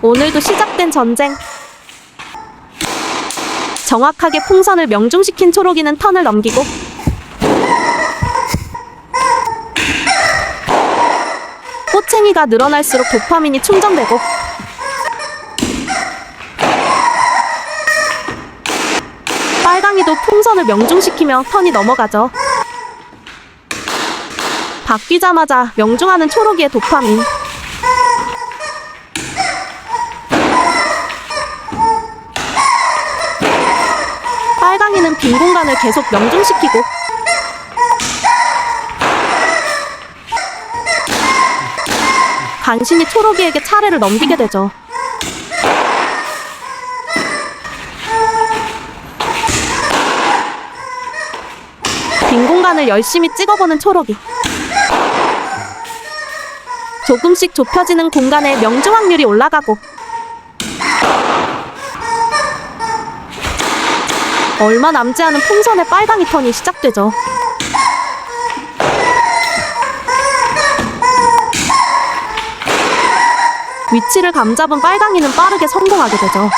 오늘도 시작된 전쟁. 정확하게 풍선을 명중시킨 초록이는 턴을 넘기고 꼬챙이가 늘어날수록 도파민이 충전되고 빨강이도 풍선을 명중시키며 턴이 넘어가죠. 바뀌자마자 명중하는 초록이의 도파민. 빨강이는 빈 공간을 계속 명중시키고 간신히 초록이에게 차례를 넘기게 되죠. 빈 공간을 열심히 찍어보는 초록이. 조금씩 좁혀지는 공간에 명중 확률이 올라가고 얼마 남지 않은 풍선의 빨강이 턴이 시작되죠. 위치를 감잡은 빨강이는 빠르게 성공하게 되죠.